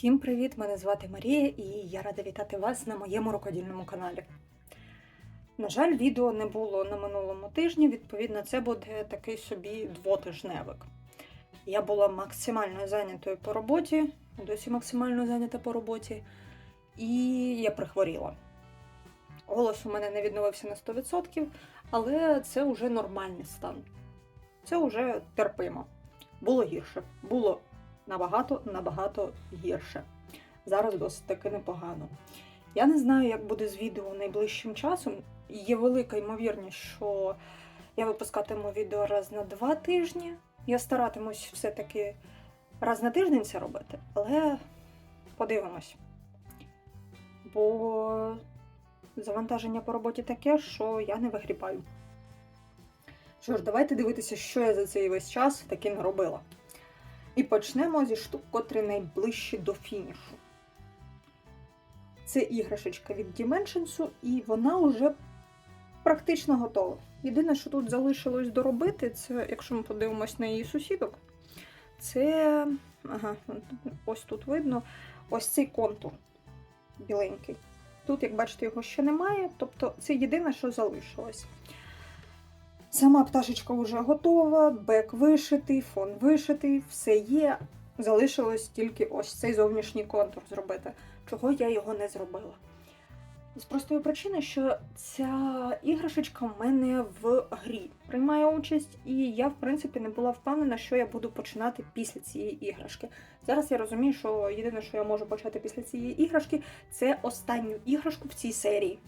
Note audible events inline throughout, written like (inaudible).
Всім привіт! Мене звати Марія і я рада вітати вас на моєму рукодільному каналі. На жаль, відео не було на минулому тижні, відповідно, це буде такий собі двотижневик. Я була максимально зайнятою по роботі, досі максимально зайнята по роботі, і я прихворіла. Голос у мене не відновився на 100%, але це вже нормальний стан. Це вже терпимо. Було гірше. Було набагато набагато гірше. Зараз досить таки непогано. Я не знаю, як буде з відео найближчим часом. Є велика ймовірність, що я випускатиму відео раз на два тижні. Я старатимусь все-таки раз на тиждень це робити, але подивимось. Бо завантаження по роботі таке, що я не вигрібаю. Що ж, давайте дивитися, що я за цей весь час таки наробила. І почнемо зі штук, котрі найближчі до фінішу. Це іграшечка від Dimensions, і вона вже практично готова. Єдине, що тут залишилось доробити, це, якщо ми подивимось на її сусідок, це ага, ось тут видно ось цей контур біленький. Тут, як бачите, його ще немає, тобто це єдине, що залишилось. Сама пташечка вже готова, бек вишитий, фон вишитий, все є. Залишилось тільки ось цей зовнішній контур зробити, чого я його не зробила. З простої причини, що ця іграшечка в мене в грі приймає участь, і я, в принципі, не була впевнена, що я буду починати після цієї іграшки. Зараз я розумію, що єдине, що я можу почати після цієї іграшки, це останню іграшку в цій серії.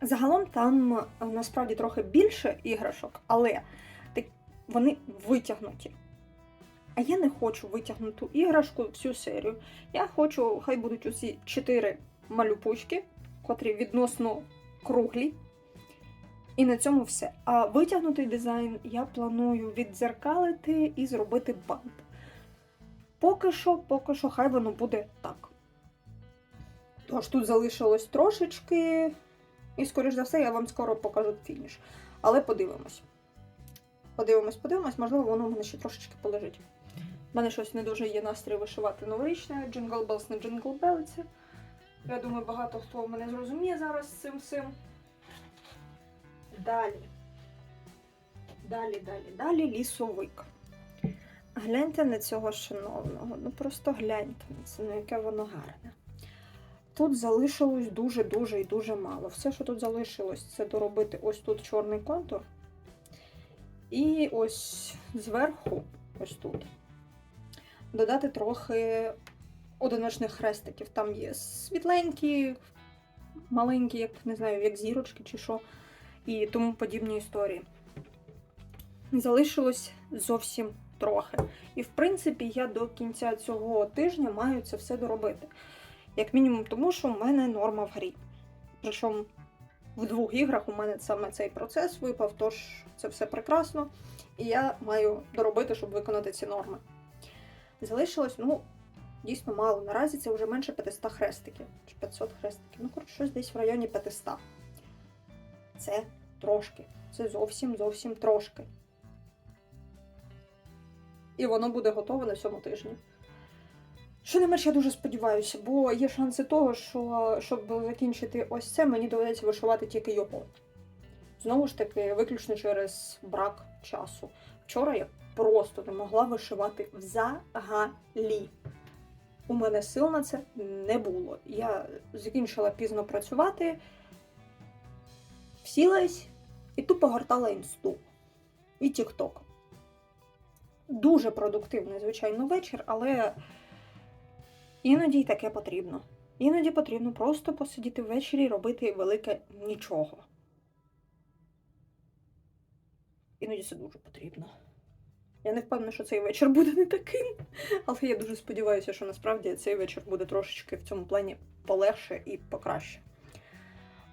Загалом там е, насправді трохи більше іграшок, але вони витягнуті. А я не хочу витягнуту іграшку всю серію. Я хочу, хай будуть усі чотири малюпучки, котрі відносно круглі. І на цьому все. А витягнутий дизайн я планую віддзеркалити і зробити бант. Поки що, поки що, хай воно буде так. Тож тут залишилось трошечки. І, скоріш за все, я вам скоро покажу фініш. Але подивимось. Подивимось, подивимось, можливо, воно в мене ще трошечки полежить. У мене щось не дуже є настрій вишивати новорічне, Jingle Bells не Jingle Bells. Я думаю, багато хто мене зрозуміє зараз з цим всім. Далі. Далі, далі, далі лісовик. Гляньте на цього шановного. Ну просто гляньте на це, ну яке воно гарне. Тут залишилось дуже-дуже і дуже мало. Все, що тут залишилось, це доробити ось тут чорний контур. І ось зверху, ось тут, додати трохи одиночних хрестиків. Там є світленькі, маленькі, як не знаю, як зірочки чи що, і тому подібні історії. Залишилось зовсім трохи. І, в принципі, я до кінця цього тижня маю це все доробити. Як мінімум, тому що в мене норма в грі. Причому в двох іграх у мене саме цей процес випав, тож це все прекрасно. І я маю доробити, щоб виконати ці норми. Залишилось, ну, дійсно мало. Наразі це вже менше 500 хрестиків. Чи 500 хрестиків. Ну, коротше, щось десь в районі 500. Це трошки. Це зовсім зовсім трошки. І воно буде готове на цьому тижні. Що не менш, я дуже сподіваюся, бо є шанси того, що щоб закінчити ось це, мені доведеться вишивати тільки його. Знову ж таки, виключно через брак часу. Вчора я просто не могла вишивати взагалі. У мене сил на це не було. Я закінчила пізно працювати, всілась і тупо гортала інсту. І Тік-Ток. Дуже продуктивний, звичайно, вечір, але. Іноді й таке потрібно. Іноді потрібно просто посидіти ввечері і робити велике нічого. Іноді це дуже потрібно. Я не впевнена, що цей вечір буде не таким, але я дуже сподіваюся, що насправді цей вечір буде трошечки в цьому плані полегше і покраще.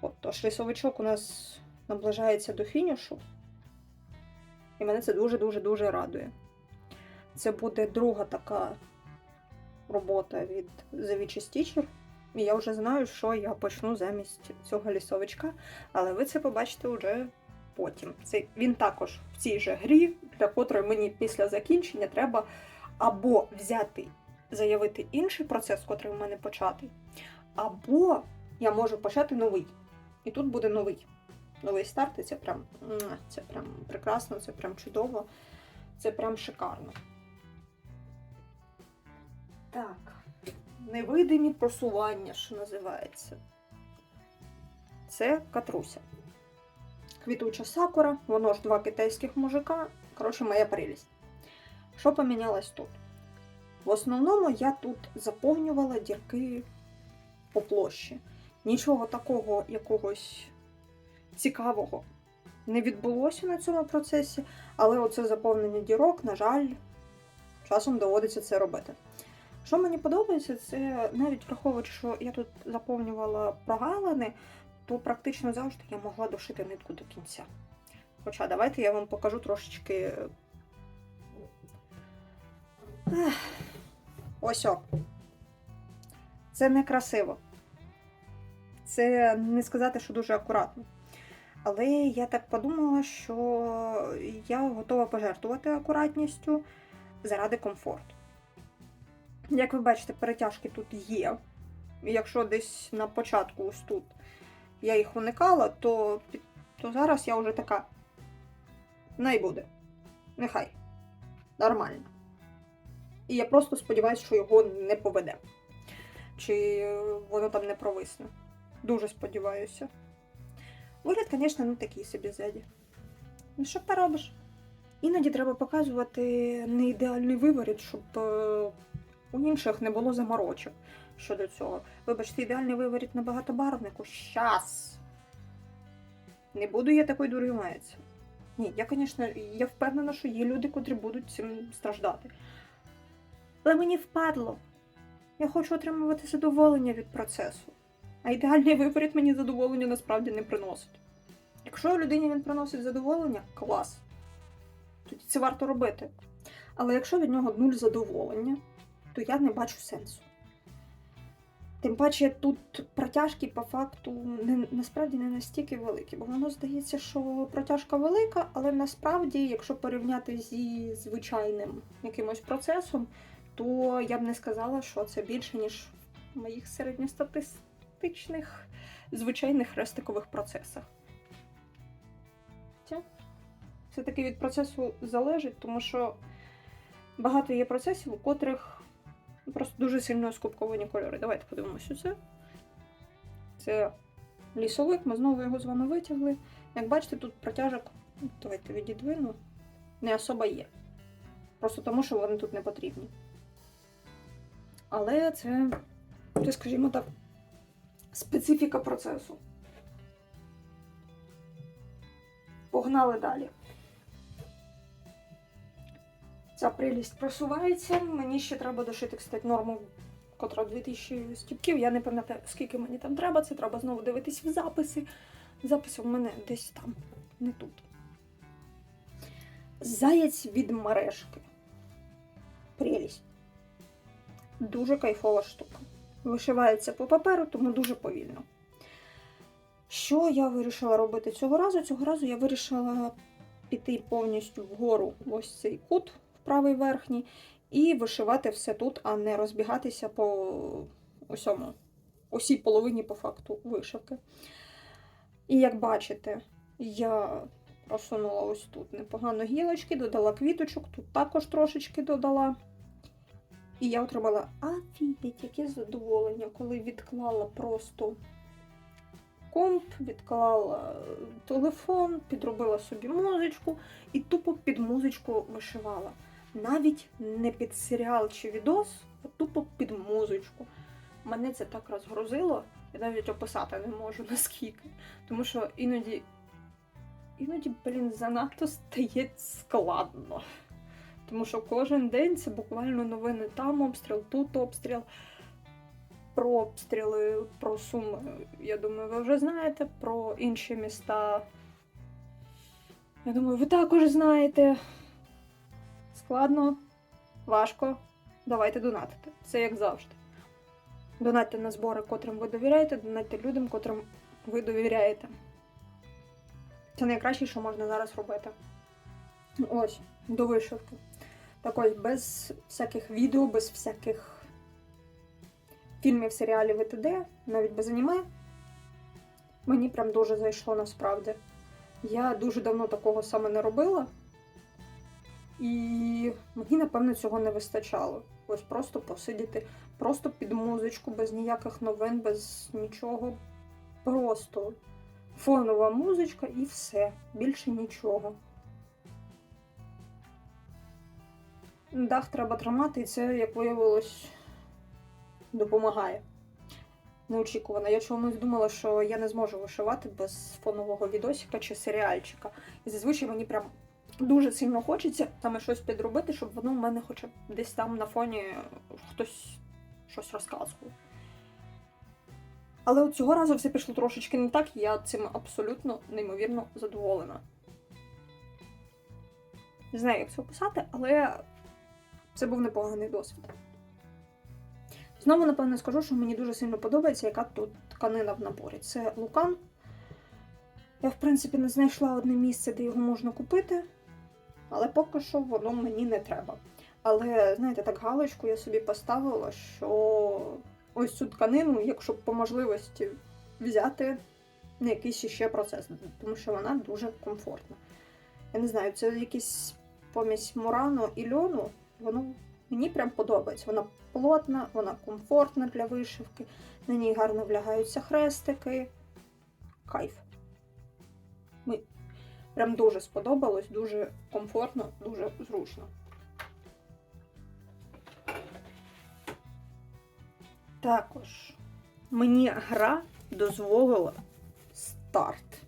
От, тож лісовичок у нас наближається до фінішу, і мене це дуже-дуже-дуже радує. Це буде друга така робота від The Teacher. І я вже знаю, що я почну замість цього лісовичка, але ви це побачите вже потім. Це Він також в цій же грі, для котрої мені після закінчення треба або взяти заявити інший процес, котрий в мене початий, або я можу почати новий. І тут буде новий. Новий старт, і це прям, це прям прекрасно, це прям чудово, це прям шикарно. Так, невидимі просування, що називається. Це катруся. Квітуча сакура, воно ж два китайських мужика. Коротше, моя прелість. Що помінялось тут? В основному я тут заповнювала дірки по площі. Нічого такого якогось цікавого не відбулося на цьому процесі, але оце заповнення дірок, на жаль, часом доводиться це робити. Що мені подобається, це навіть враховуючи, що я тут заповнювала прогалини, то практично завжди я могла дошити нитку до кінця. Хоча давайте я вам покажу трошечки. Ось о. Це не красиво. Це не сказати, що дуже акуратно. Але я так подумала, що я готова пожертвувати акуратністю заради комфорту. Як ви бачите, перетяжки тут є. Якщо десь на початку ось тут я їх уникала, то, то зараз я вже така. Не буде. Нехай. Нормально. І я просто сподіваюся, що його не поведе. Чи е, воно там не провисне. Дуже сподіваюся. Вигляд, звісно, не такий собі ззаді. Ну, що поробиш? Іноді треба показувати не ідеальний виворіт, щоб е, у інших не було заморочок щодо цього. Вибачте, ідеальний виворіт на багатобарвнику. Щас. Не буду я такою дурою мається. Ні, я, звісно, я впевнена, що є люди, котрі будуть цим страждати. Але мені впадло. Я хочу отримувати задоволення від процесу. А ідеальний виворіт мені задоволення насправді не приносить. Якщо людині він приносить задоволення, клас. Тоді це варто робити. Але якщо від нього нуль задоволення, то я не бачу сенсу. Тим паче тут протяжки по факту не, насправді не настільки великі, бо воно здається, що протяжка велика, але насправді, якщо порівняти зі звичайним якимось процесом, то я б не сказала, що це більше, ніж в моїх середньостатистичних звичайних рестикових процесах. Все-таки від процесу залежить, тому що багато є процесів, у котрих просто дуже сильно скупковані кольори. Давайте подивимося це. Це лісовик, ми знову його з вами витягли. Як бачите, тут протяжок, давайте відідвину, не особо є. Просто тому, що вони тут не потрібні. Але це, це, скажімо так, специфіка процесу. Погнали далі. Ця прелість просувається. Мені ще треба дошити, кстати, норму, котра 2000 стіпків. Я не пам'ятаю, скільки мені там треба. Це треба знову дивитись в записи. Записи в мене десь там, не тут. Заєць від мережки. Прелість. Дуже кайфова штука. Вишивається по паперу, тому дуже повільно. Що я вирішила робити цього разу? Цього разу я вирішила піти повністю вгору ось цей кут, правий верхній, і вишивати все тут, а не розбігатися по усьому, усій половині по факту вишивки. І як бачите, я просунула ось тут непогано гілочки, додала квіточок, тут також трошечки додала. І я отримала афігеть, яке задоволення, коли відклала просто комп, відклала телефон, підробила собі музичку і тупо під музичку вишивала. Навіть не під серіал чи відос, а тупо під музичку. Мене це так розгрузило, я навіть описати не можу (laughs) наскільки. Тому що іноді, іноді, блін, занадто стає складно. Тому що кожен день це буквально новини там обстріл, тут обстріл. Про обстріли, про Суми, я думаю, ви вже знаєте, про інші міста. Я думаю, ви також знаєте. Складно, важко. Давайте донатити. Це як завжди. Донатьте на збори, котрим ви довіряєте, донатьте людям, котрим ви довіряєте. Це найкраще, що можна зараз робити. Ось, до вишивки. Так ось, без всяких відео, без всяких фільмі, в серіалі ВТД, навіть без аніме. Мені прям дуже зайшло насправді. Я дуже давно такого саме не робила. І мені, напевно, цього не вистачало. Ось просто посидіти, просто під музичку, без ніяких новин, без нічого. Просто фонова музичка і все. Більше нічого. Дах треба тримати, і це, як виявилось, допомагає. Неочікувано. Я чомусь думала, що я не зможу вишивати без фонового відосика чи серіальчика. І зазвичай мені прям дуже сильно хочеться там щось підробити, щоб воно в мене хоча б десь там на фоні хтось щось розказував. Але от цього разу все пішло трошечки не так, і я цим абсолютно неймовірно задоволена. Не знаю, як це описати, але це був непоганий досвід. Знову, напевно, скажу, що мені дуже сильно подобається, яка тут тканина в наборі. Це лукан. Я, в принципі, не знайшла одне місце, де його можна купити, але поки що воно мені не треба. Але, знаєте, так галочку я собі поставила, що ось цю тканину, якщо по можливості взяти на якийсь ще процес, тому що вона дуже комфортна. Я не знаю, це якийсь помість мурану і льону, воно мені прям подобається. Вона плотна, вона комфортна для вишивки, на ній гарно влягаються хрестики. Кайф. Прям дуже сподобалось, дуже комфортно, дуже зручно. Також мені гра дозволила старт.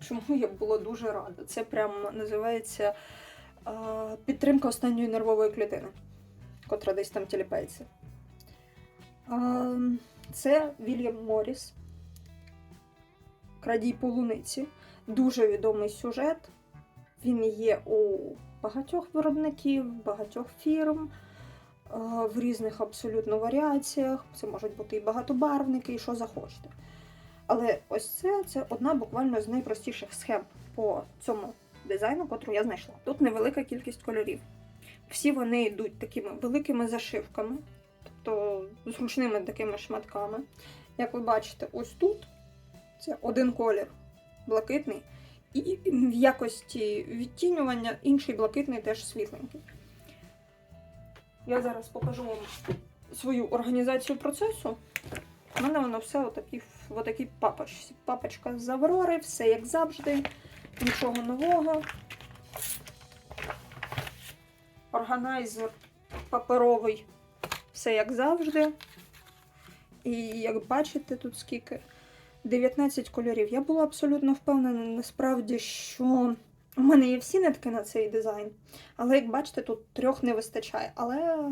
Чому я була дуже рада. Це прям називається підтримка останньої нервової клітини, котра десь там тіліпається. Це Вільям Моріс. Крадій полуниці. Дуже відомий сюжет. Він є у багатьох виробників, багатьох фірм, е, в різних абсолютно варіаціях. Це можуть бути і багатобарвники, і що захочете. Але ось це, це одна буквально з найпростіших схем по цьому дизайну, котру я знайшла. Тут невелика кількість кольорів. Всі вони йдуть такими великими зашивками, тобто зручними такими шматками. Як ви бачите, ось тут це один колір блакитний, і в якості відтінювання інший блакитний теж світленький. Я зараз покажу вам свою організацію процесу. У мене воно все отакі, в отакій папочці. Папочка з Аврори, все як завжди, нічого нового. Органайзер паперовий, все як завжди. І як бачите, тут скільки 19 кольорів. Я була абсолютно впевнена насправді, що у мене є всі нитки на цей дизайн. Але як бачите, тут трьох не вистачає. Але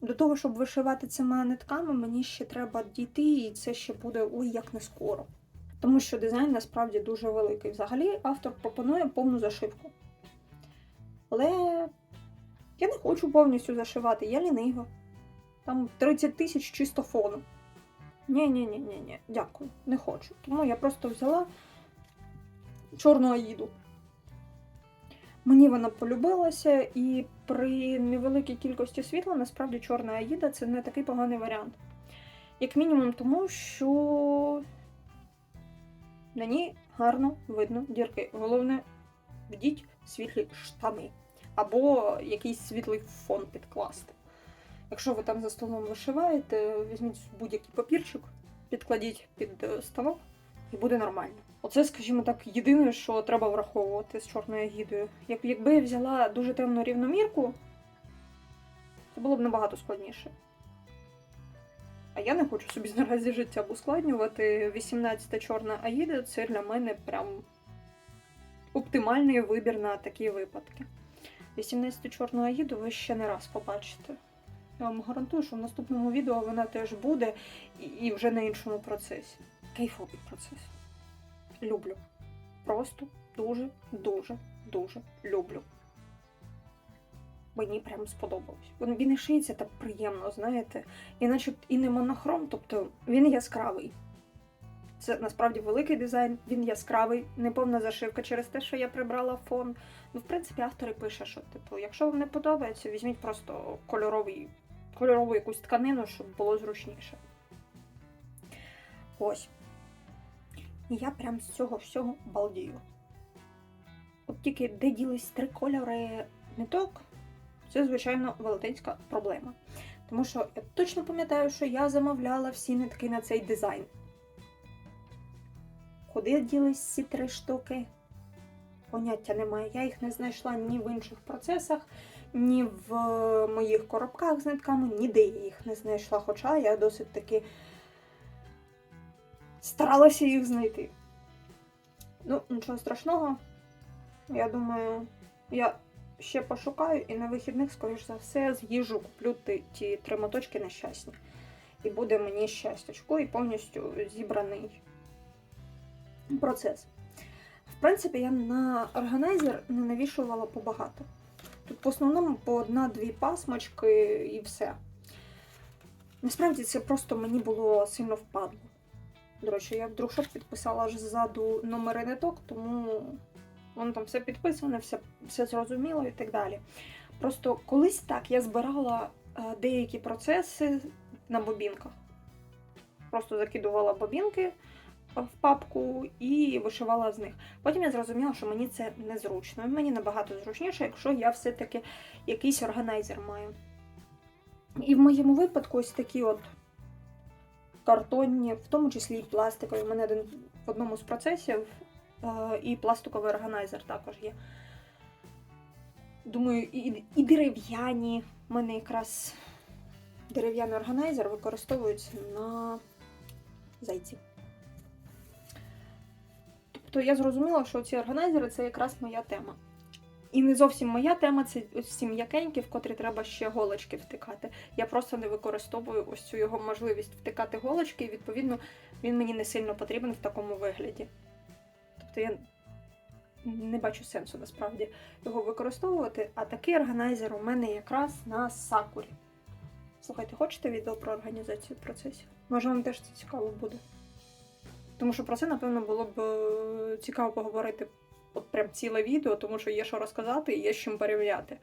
до того, щоб вишивати цими нитками, мені ще треба дійти, і це ще буде ой як не скоро. Тому що дизайн насправді дуже великий. Взагалі автор пропонує повну зашивку. Але я не хочу повністю зашивати, я лінива. Там 30 тисяч чисто фону. Ні-ні-ні, ні, ні, дякую, не хочу. Тому я просто взяла чорну аїду. Мені вона полюбилася, і при невеликій кількості світла насправді чорна аїда це не такий поганий варіант. Як мінімум, тому що на ній гарно видно дірки. Головне, вдіть світлі штани або якийсь світлий фон підкласти. Якщо ви там за столом вишиваєте, візьміть будь-який папірчик, підкладіть під е, станок і буде нормально. Оце, скажімо так, єдине, що треба враховувати з чорною гідою. Як, якби я взяла дуже темну рівномірку, це було б набагато складніше. А я не хочу собі (laughs) наразі життя ускладнювати. 18-та чорна аїда це для мене прям оптимальний вибір на такі випадки. 18-ту чорну аїду ви ще не раз побачите. Я вам гарантую, що в наступному відео вона теж буде і, вже на іншому процесі. Кайфовий процес. Люблю. Просто дуже, дуже, дуже люблю. Мені прям сподобалось. Він, і шиється так приємно, знаєте. І наче і не монохром, тобто він яскравий. Це насправді великий дизайн, він яскравий, неповна зашивка через те, що я прибрала фон. Ну, в принципі, автор і пише, що типу, якщо вам не подобається, візьміть просто кольоровий кольорову якусь тканину, щоб було зручніше. Ось. І я прям з цього всього балдію. От тільки де ділись три кольори ниток, це, звичайно, велетенська проблема. Тому що я точно пам'ятаю, що я замовляла всі нитки на цей дизайн. Куди ділись ці три штуки? Поняття немає. Я їх не знайшла ні в інших процесах, ні в моїх коробках з нитками, ніде я їх не знайшла, хоча я досить таки старалася їх знайти. Ну, нічого страшного. Я думаю, я ще пошукаю і на вихідних, скоріш за все, з'їжджу, куплю ті, ті три моточки нещасні. І буде мені щастячко і повністю зібраний процес. В принципі, я на органайзер не навішувала побагато. Тут в основному по одна-дві пасмочки і все. Насправді це просто мені було сильно впадло. До речі, я вдруг що підписала аж ззаду номери ниток, тому воно там все підписане, все, все зрозуміло і так далі. Просто колись так я збирала е, деякі процеси на бобінках. Просто закидувала бобінки в папку і вишивала з них. Потім я зрозуміла, що мені це незручно. Мені набагато зручніше, якщо я все-таки якийсь органайзер маю. І в моєму випадку ось такі от картонні, в тому числі і пластикові. У мене один в одному з процесів е, і пластиковий органайзер також є. Думаю, і, і дерев'яні. У мене якраз дерев'яний органайзер використовується на зайців. Тобто я зрозуміла, що ці органайзери це якраз моя тема. І не зовсім моя тема це ці м'якенькі, в котрі треба ще голочки втикати. Я просто не використовую ось цю його можливість втикати голочки, і відповідно він мені не сильно потрібен в такому вигляді. Тобто я не бачу сенсу насправді його використовувати, а такий органайзер у мене якраз на сакурі. Слухайте, хочете відео про організацію процесів? Може, вам теж це цікаво буде. Тому що про це, напевно, було б е, цікаво поговорити от прям ціле відео, тому що є що розказати і є з чим порівняти.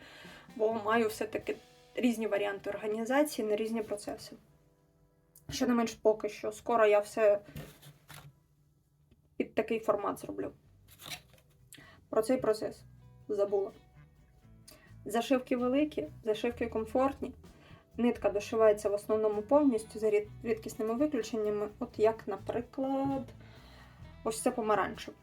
Бо маю все-таки різні варіанти організації на різні процеси. Ще не менш поки що. Скоро я все під такий формат зроблю. Про цей процес забула. Зашивки великі, зашивки комфортні. Нитка дошивається в основному повністю за рідкісними виключеннями, от як, наприклад, ось це помаранчеве.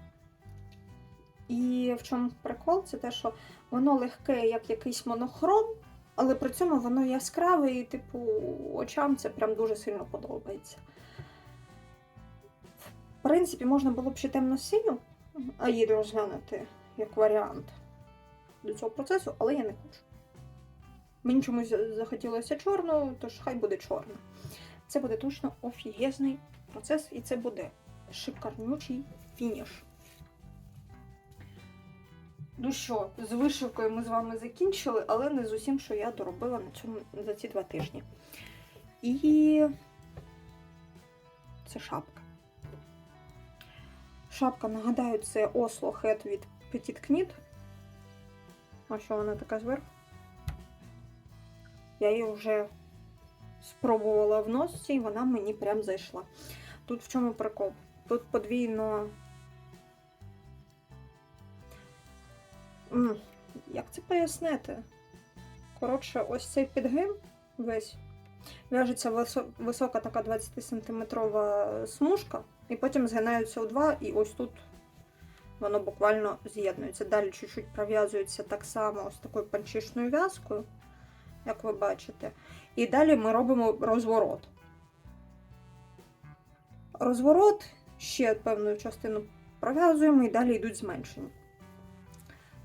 І в чому прикол? Це те, що воно легке, як якийсь монохром, але при цьому воно яскраве і, типу, очам це прям дуже сильно подобається. В принципі, можна було б ще темно-синю, а її розглянути як варіант до цього процесу, але я не хочу. Мені чомусь захотілося чорного, тож хай буде чорно. Це буде точно офігезний процес, і це буде шикарнючий фініш. Ну що, з вишивкою ми з вами закінчили, але не з усім, що я доробила на цьому за ці два тижні. І це шапка. Шапка, нагадаю, це Oslo Head від Petit. А що вона така зверху? Я її вже спробувала в носці, і вона мені прям зайшла. Тут в чому прикол? Тут подвійно. Як це пояснити? Коротше, ось цей підгин весь в'яжеться висока така 20-сантиметрова смужка, і потім згинаються у два, і ось тут воно буквально з'єднується. Далі чуть-чуть пров'язується так само ось такою панчишною в'язкою, як ви бачите. І далі ми робимо розворот. Розворот, ще певну частину пров'язуємо і далі йдуть зменшення.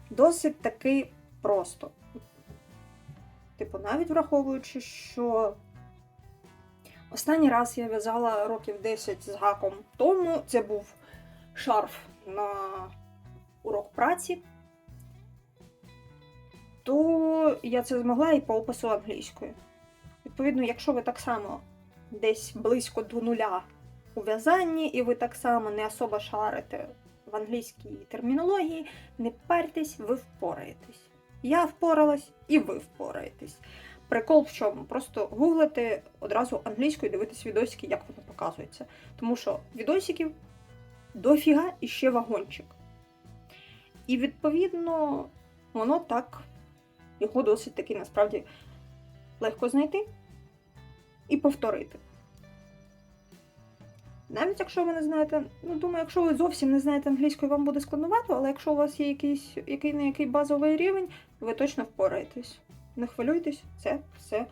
Досить таки просто. Типу, навіть враховуючи, що останній раз я в'язала років 10 з гаком тому, це був шарф на урок праці, то я це змогла і по опису англійською. Відповідно, якщо ви так само десь близько до нуля у в'язанні, і ви так само не особо шарите в англійській термінології, не партесь, ви впораєтесь. Я впоралась, і ви впораєтесь. Прикол в чому? Просто гуглити одразу англійською, дивитись відосики, як воно показується. Тому що відосиків дофіга і ще вагончик. І відповідно воно так, його досить таки насправді легко знайти і повторити. Навіть якщо ви не знаєте, ну думаю, якщо ви зовсім не знаєте англійської, вам буде складновато, але якщо у вас є якийсь який не який базовий рівень, ви точно впораєтесь. Не хвилюйтесь, це все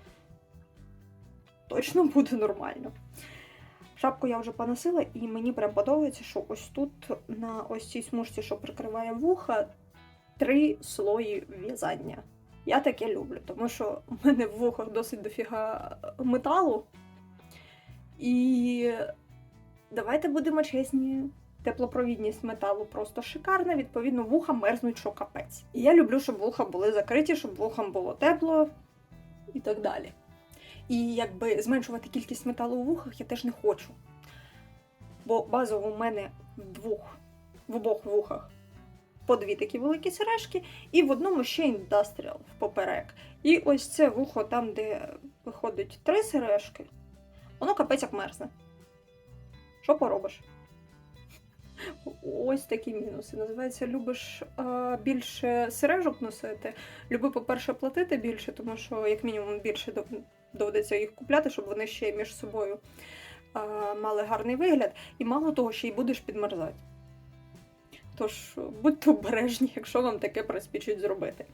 точно буде нормально. Шапку я вже поносила, і мені прям подобається, що ось тут, на ось цій смужці, що прикриває вуха, три слої в'язання. Я таке люблю, тому що в мене в вухах досить дофіга металу. І давайте будемо чесні. Теплопровідність металу просто шикарна, відповідно, вуха мерзнуть, що капець. І я люблю, щоб вуха були закриті, щоб вухам було тепло і так далі. І якби зменшувати кількість металу у вухах я теж не хочу. Бо базово у мене в двох, в обох вухах по дві такі великі сережки, і в одному ще індастріал поперек. І ось це вухо, там, де виходить три сережки, воно капець як мерзне. Що поробиш? Ось такі мінуси. Називається, любиш е, більше сережок носити. Люби, по-перше, платити більше, тому що, як мінімум, більше доведеться їх купляти, щоб вони ще між собою е, мали гарний вигляд. І мало того, ще й будеш підмерзати. Тож будьте обережні, якщо вам таке приспічить зробити.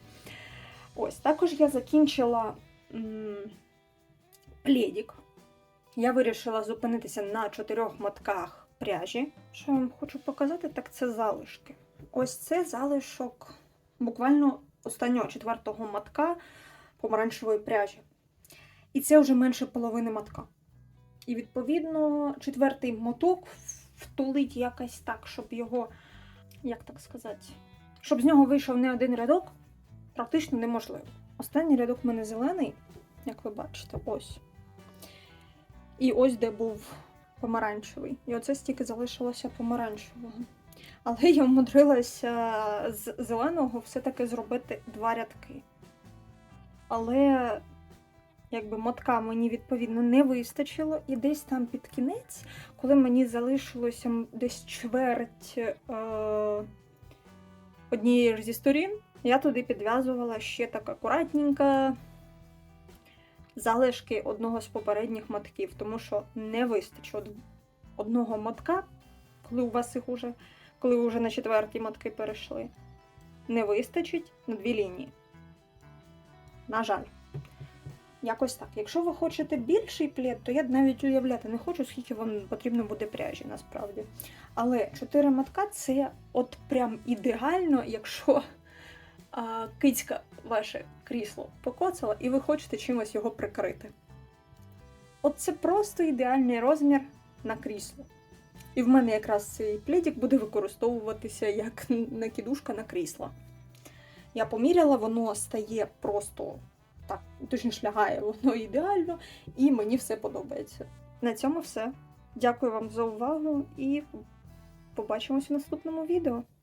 Ось, також я закінчила м. Я вирішила зупинитися на чотирьох мотках пряжі. Що я вам хочу показати, так це залишки. Ось це залишок буквально останнього четвертого мотка помаранчевої пряжі. І це вже менше половини мотка. І відповідно четвертий моток втулить якось так, щоб його, як так сказати, щоб з нього вийшов не один рядок, практично неможливо. Останній рядок в мене зелений, як ви бачите, ось. І ось де був помаранчевий. І оце стільки залишилося помаранчевого. Але я вмудрилася з зеленого все-таки зробити два рядки. Але якби мотка мені відповідно не вистачило, і десь там під кінець, коли мені залишилося десь чверть е- однієї зі сторін, я туди підв'язувала ще так акуратненько залишки одного з попередніх мотків, тому що не вистачить одного мотка, коли у вас їх уже, коли ви вже на четверті мотки перейшли. Не вистачить на дві лінії. На жаль. Якось так. Якщо ви хочете більший плед, то я навіть уявляти не хочу, скільки вам потрібно буде пряжі насправді. Але 4 мотка це от прям ідеально, якщо а, кицька ваше крісло покоцала, і ви хочете чимось його прикрити. От це просто ідеальний розмір на крісло. І в мене якраз цей пледик буде використовуватися як накидушка на крісло. Я поміряла, воно стає просто так, точніше лягає, воно (laughs) ідеально, і мені все подобається. На цьому все. Дякую вам за увагу і побачимось у наступному відео.